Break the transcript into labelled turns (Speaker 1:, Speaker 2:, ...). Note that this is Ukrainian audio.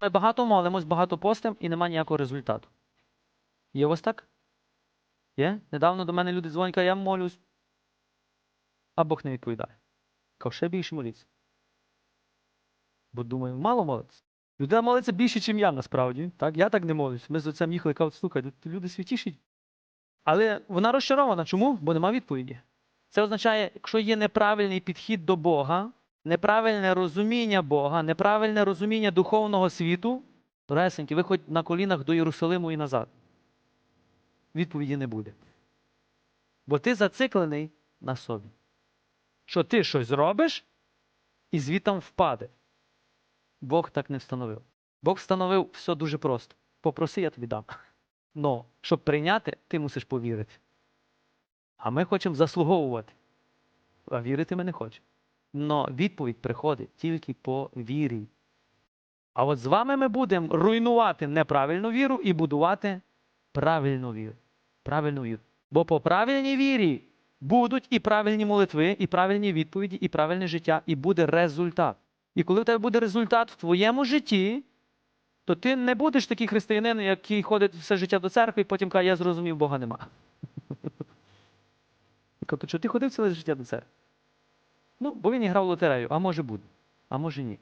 Speaker 1: Ми багато молимось, багато постимо і нема ніякого результату. Є у вас так? Є? Недавно до мене люди дзвонять, я молюсь, а Бог не відповідає. Кажу, ще більше моліться. Бо думаю, мало молиться. Людина молиться більше, ніж я насправді. Так? Я так не молюсь. Ми з отцем їхали, кажуть, слухай, люди святіші. Але вона розчарована. Чому? Бо нема відповіді. Це означає, якщо є неправильний підхід до Бога, неправильне розуміння Бога, неправильне розуміння духовного світу, дорогесенькі, ви хоч на колінах до Єрусалиму і назад. Відповіді не буде. Бо ти зациклений на собі. Що ти щось зробиш і звітом впаде. Бог так не встановив. Бог встановив все дуже просто. Попроси, я тобі дам. Но, щоб прийняти, ти мусиш повірити. А ми хочемо заслуговувати. А вірити ми не хочемо. Но відповідь приходить тільки по вірі. А от з вами ми будемо руйнувати неправильну віру і будувати правильну віру. Правильну віру. Бо по правильній вірі будуть і правильні молитви, і правильні відповіді, і правильне життя, і буде результат. І коли в тебе буде результат в твоєму житті, то ти не будеш такий християнин, який ходить все життя до церкви, і потім каже, я зрозумів, Бога нема. Я кажу, то чого ти ходив ціле життя до церкви? Ну, бо він і грав в лотерею, а може буде, а може ні.